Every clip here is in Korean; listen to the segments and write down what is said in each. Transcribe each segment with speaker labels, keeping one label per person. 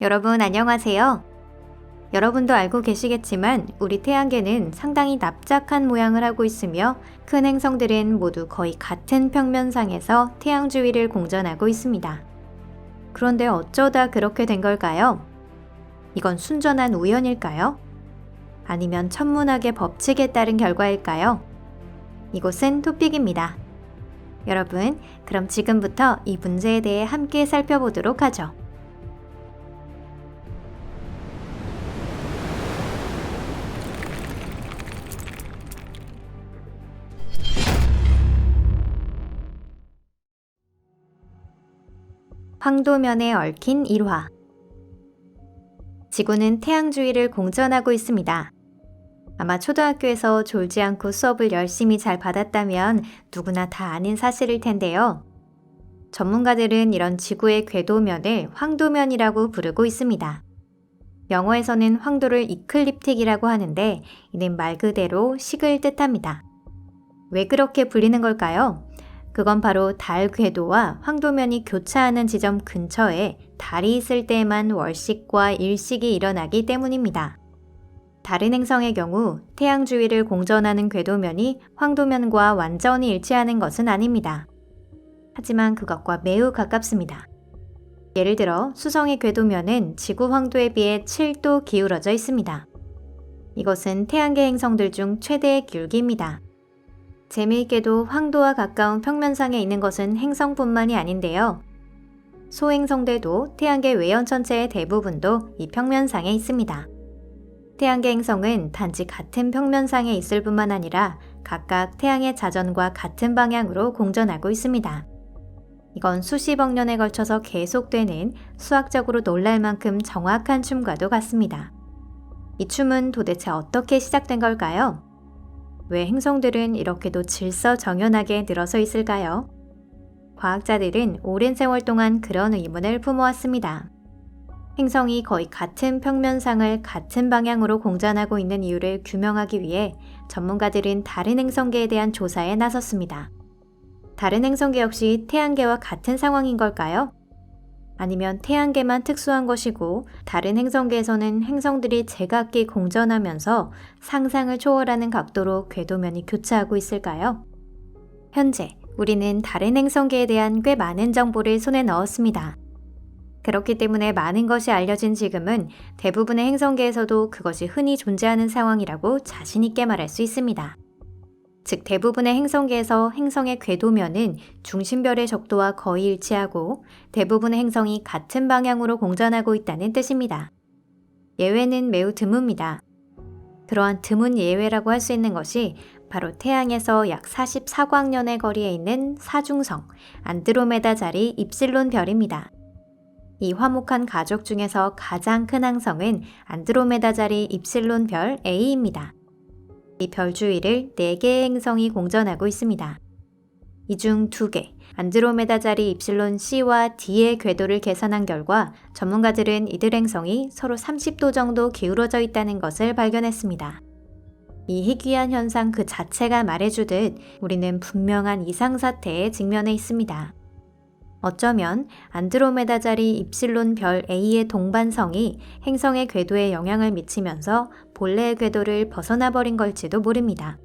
Speaker 1: 여러분 안녕하세요. 여러분도 알고 계시겠지만 우리 태양계는 상당히 납작한 모양을 하고 있으며 큰 행성들은 모두 거의 같은 평면상에서 태양 주위를 공전하고 있습니다. 그런데 어쩌다 그렇게 된 걸까요? 이건 순전한 우연일까요? 아니면 천문학의 법칙에 따른 결과일까요? 이곳은 토픽입니다. 여러분, 그럼 지금부터 이 문제에 대해 함께 살펴보도록 하죠. 황도면에 얽힌 일화. 지구는 태양 주위를 공전하고 있습니다. 아마 초등학교에서 졸지 않고 수업을 열심히 잘 받았다면 누구나 다 아는 사실일 텐데요. 전문가들은 이런 지구의 궤도면을 황도면이라고 부르고 있습니다. 영어에서는 황도를 이클립틱이라고 하는데 이는 말 그대로 식을 뜻합니다. 왜 그렇게 불리는 걸까요? 그건 바로 달 궤도와 황도면이 교차하는 지점 근처에 달이 있을 때에만 월식과 일식이 일어나기 때문입니다. 다른 행성의 경우 태양 주위를 공전하는 궤도면이 황도면과 완전히 일치하는 것은 아닙니다. 하지만 그것과 매우 가깝습니다. 예를 들어 수성의 궤도면은 지구 황도에 비해 7도 기울어져 있습니다. 이것은 태양계 행성들 중 최대의 기울기입니다. 재미있게도 황도와 가까운 평면상에 있는 것은 행성뿐만이 아닌데요. 소행성들도 태양계 외연 전체의 대부분도 이 평면상에 있습니다. 태양계 행성은 단지 같은 평면상에 있을 뿐만 아니라 각각 태양의 자전과 같은 방향으로 공전하고 있습니다. 이건 수십억 년에 걸쳐서 계속되는 수학적으로 놀랄 만큼 정확한 춤과도 같습니다. 이 춤은 도대체 어떻게 시작된 걸까요? 왜 행성들은 이렇게도 질서정연하게 늘어서 있을까요? 과학자들은 오랜 세월 동안 그런 의문을 품어왔습니다. 행성이 거의 같은 평면상을 같은 방향으로 공전하고 있는 이유를 규명하기 위해 전문가들은 다른 행성계에 대한 조사에 나섰습니다. 다른 행성계 역시 태양계와 같은 상황인 걸까요? 아니면 태양계만 특수한 것이고 다른 행성계에서는 행성들이 제각기 공전하면서 상상을 초월하는 각도로 궤도면이 교차하고 있을까요? 현재 우리는 다른 행성계에 대한 꽤 많은 정보를 손에 넣었습니다. 그렇기 때문에 많은 것이 알려진 지금은 대부분의 행성계에서도 그것이 흔히 존재하는 상황이라고 자신있게 말할 수 있습니다. 즉 대부분의 행성계에서 행성의 궤도면은 중심별의 적도와 거의 일치하고 대부분의 행성이 같은 방향으로 공전하고 있다는 뜻입니다. 예외는 매우 드뭅니다. 그러한 드문 예외라고 할 수 있는 것이 바로 태양에서 약 44광년의 거리에 있는 사중성 안드로메다 자리 입실론 별입니다. 이 화목한 가족 중에서 가장 큰 항성은 안드로메다 자리 입실론 별 A입니다. 이 별 주위를 4개의 행성이 공전하고 있습니다. 이 중 2개, 안드로메다 자리 입실론 C와 D의 궤도를 계산한 결과 전문가들은 이들 행성이 서로 30도 정도 기울어져 있다는 것을 발견했습니다. 이 희귀한 현상 그 자체가 말해주듯 우리는 분명한 이상사태에 직면해 있습니다. 어쩌면 안드로메다 자리 입실론 별 A의 동반성이 행성의 궤도에 영향을 미치면서 본래의 궤도를 벗어나 버린 걸지도 모릅니다.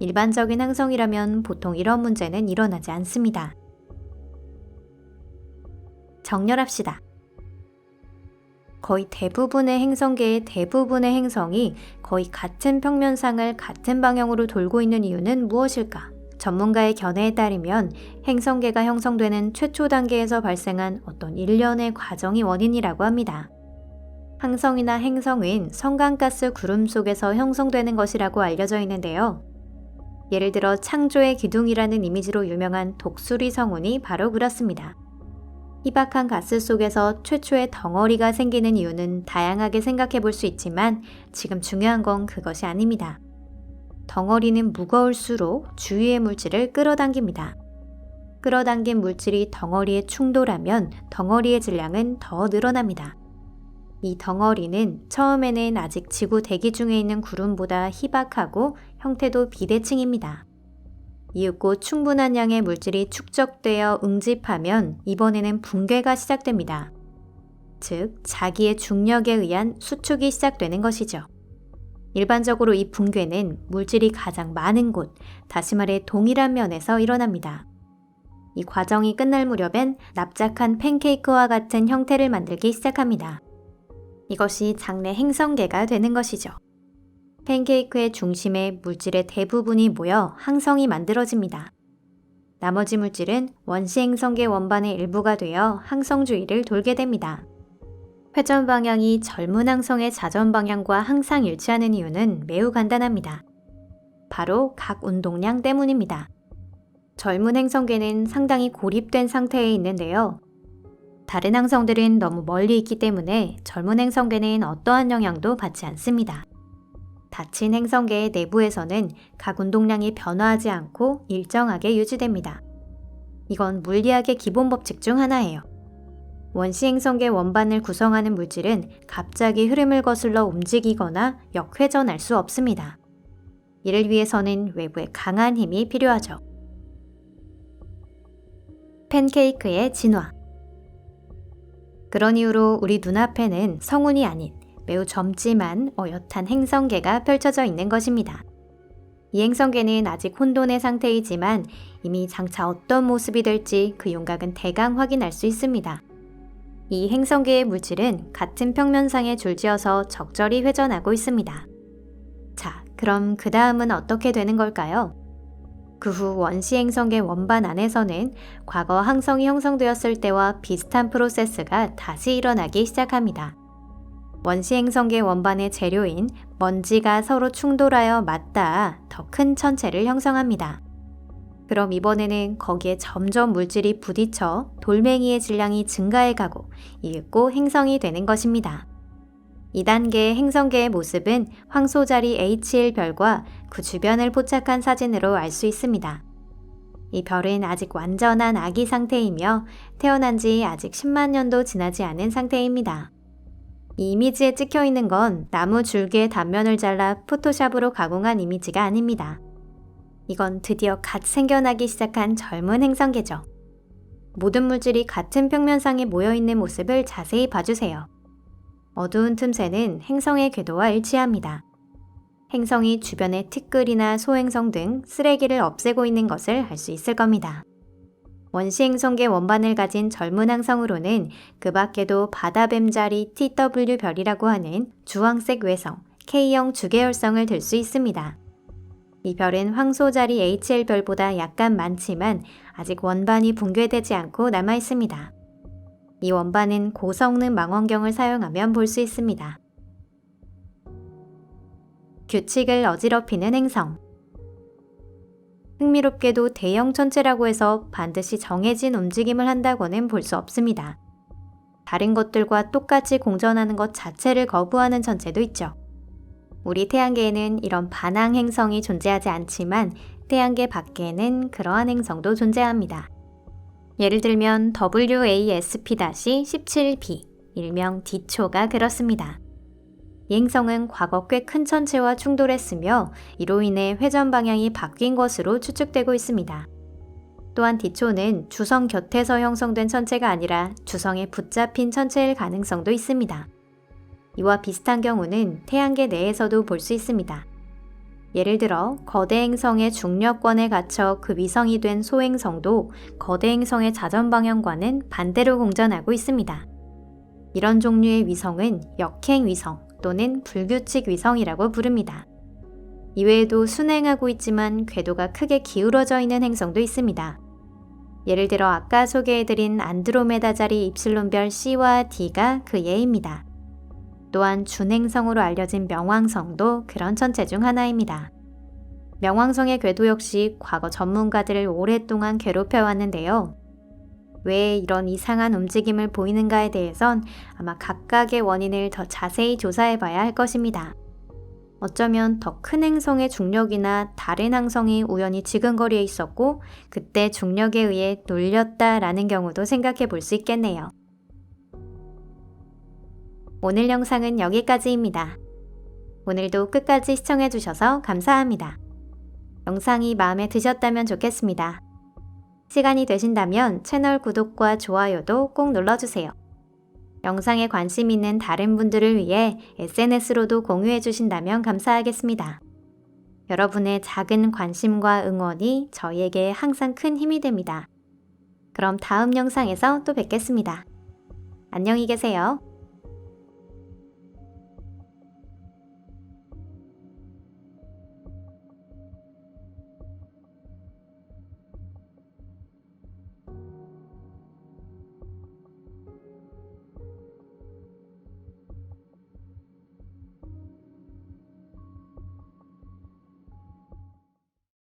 Speaker 1: 일반적인 행성이라면 보통 이런 문제는 일어나지 않습니다. 정렬합시다. 거의 대부분의 행성계의 대부분의 행성이 거의 같은 평면상을 같은 방향으로 돌고 있는 이유는 무엇일까? 전문가의 견해에 따르면 행성계가 형성되는 최초 단계에서 발생한 어떤 일련의 과정이 원인이라고 합니다. 항성이나 행성은 성간가스 구름 속에서 형성되는 것이라고 알려져 있는데요. 예를 들어 창조의 기둥이라는 이미지로 유명한 독수리 성운이 바로 그렇습니다. 희박한 가스 속에서 최초의 덩어리가 생기는 이유는 다양하게 생각해 볼 수 있지만 지금 중요한 건 그것이 아닙니다. 덩어리는 무거울수록 주위의 물질을 끌어당깁니다. 끌어당긴 물질이 덩어리에 충돌하면 덩어리의 질량은 더 늘어납니다. 이 덩어리는 처음에는 아직 지구 대기 중에 있는 구름보다 희박하고 형태도 비대칭입니다. 이윽고 충분한 양의 물질이 축적되어 응집하면 이번에는 붕괴가 시작됩니다. 즉 자기의 중력에 의한 수축이 시작되는 것이죠. 일반적으로 이 붕괴는 물질이 가장 많은 곳, 다시 말해 동일한 면에서 일어납니다. 이 과정이 끝날 무렵엔 납작한 팬케이크와 같은 형태를 만들기 시작합니다. 이것이 장내 행성계가 되는 것이죠. 팬케이크의 중심에 물질의 대부분이 모여 항성이 만들어집니다. 나머지 물질은 원시 행성계 원반의 일부가 되어 항성 주위를 돌게 됩니다. 회전 방향이 젊은 항성의 자전 방향과 항상 일치하는 이유는 매우 간단합니다. 바로 각 운동량 때문입니다. 젊은 행성계는 상당히 고립된 상태에 있는데요. 다른 항성들은 너무 멀리 있기 때문에 젊은 행성계는 어떠한 영향도 받지 않습니다. 닫힌 행성계의 내부에서는 각 운동량이 변화하지 않고 일정하게 유지됩니다. 이건 물리학의 기본 법칙 중 하나예요. 원시 행성계 원반을 구성하는 물질은 갑자기 흐름을 거슬러 움직이거나 역회전할 수 없습니다. 이를 위해서는 외부의 강한 힘이 필요하죠. 팬케이크의 진화. 그런 이유로 우리 눈앞에는 성운이 아닌 매우 젊지만 어엿한 행성계가 펼쳐져 있는 것입니다. 이 행성계는 아직 혼돈의 상태이지만 이미 장차 어떤 모습이 될지 그 윤곽은 대강 확인할 수 있습니다. 이 행성계의 물질은 같은 평면상에 줄지어서 적절히 회전하고 있습니다. 자, 그럼 그 다음은 어떻게 되는 걸까요? 그 후 원시 행성계 원반 안에서는 과거 항성이 형성되었을 때와 비슷한 프로세스가 다시 일어나기 시작합니다. 원시 행성계 원반의 재료인 먼지가 서로 충돌하여 맞닿아 더 큰 천체를 형성합니다. 그럼 이번에는 거기에 점점 물질이 부딪혀 돌멩이의 질량이 증가해 가고 읽고 행성이 되는 것입니다. 2단계의 행성계의 모습은 황소자리 H1별과 그 주변을 포착한 사진으로 알 수 있습니다. 이 별은 아직 완전한 아기 상태이며 태어난 지 아직 10만 년도 지나지 않은 상태입니다. 이 이미지에 찍혀 있는 건 나무 줄기의 단면을 잘라 포토샵으로 가공한 이미지가 아닙니다. 이건 드디어 갓 생겨나기 시작한 젊은 행성계죠. 모든 물질이 같은 평면상에 모여 있는 모습을 자세히 봐주세요. 어두운 틈새는 행성의 궤도와 일치합니다. 행성이 주변의 티끌이나 소행성 등 쓰레기를 없애고 있는 것을 알 수 있을 겁니다. 원시 행성계 원반을 가진 젊은 항성으로는 그 밖에도 바다뱀자리 TW 별이라고 하는 주황색 외성 K형 주계열성을 들 수 있습니다. 이 별은 황소자리 HL별보다 약간 많지만 아직 원반이 붕괴되지 않고 남아 있습니다. 이 원반은 고성능 망원경을 사용하면 볼 수 있습니다. 규칙을 어지럽히는 행성 흥미롭게도 대형 천체라고 해서 반드시 정해진 움직임을 한다고는 볼 수 없습니다. 다른 것들과 똑같이 공전하는 것 자체를 거부하는 천체도 있죠. 우리 태양계에는 이런 반항 행성이 존재하지 않지만 태양계 밖에는 그러한 행성도 존재합니다. 예를 들면 WASP-17b, 일명 D초가 그렇습니다. 이 행성은 과거 꽤 큰 천체와 충돌했으며 이로 인해 회전 방향이 바뀐 것으로 추측되고 있습니다. 또한 D초는 주성 곁에서 형성된 천체가 아니라 주성에 붙잡힌 천체일 가능성도 있습니다. 이와 비슷한 경우는 태양계 내에서도 볼 수 있습니다. 예를 들어 거대 행성의 중력권에 갇혀 그 위성이 된 소행성도 거대 행성의 자전 방향과는 반대로 공전하고 있습니다. 이런 종류의 위성은 역행 위성 또는 불규칙 위성이라고 부릅니다. 이외에도 순행하고 있지만 궤도가 크게 기울어져 있는 행성도 있습니다. 예를 들어 아까 소개해드린 안드로메다 자리 입실론별 C와 D가 그 예입니다. 또한 준행성으로 알려진 명왕성도 그런 천체 중 하나입니다. 명왕성의 궤도 역시 과거 전문가들을 오랫동안 괴롭혀왔는데요. 왜 이런 이상한 움직임을 보이는가에 대해선 아마 각각의 원인을 더 자세히 조사해 봐야 할 것입니다. 어쩌면 더 큰 행성의 중력이나 다른 항성이 우연히 지근거리에 있었고 그때 중력에 의해 눌렸다라는 경우도 생각해 볼 수 있겠네요. 오늘 영상은 여기까지입니다. 오늘도 끝까지 시청해 주셔서 감사합니다. 영상이 마음에 드셨다면 좋겠습니다. 시간이 되신다면 채널 구독과 좋아요도 꼭 눌러주세요. 영상에 관심 있는 다른 분들을 위해 SNS로도 공유해 주신다면 감사하겠습니다. 여러분의 작은 관심과 응원이 저희에게 항상 큰 힘이 됩니다. 그럼 다음 영상에서 또 뵙겠습니다. 안녕히 계세요.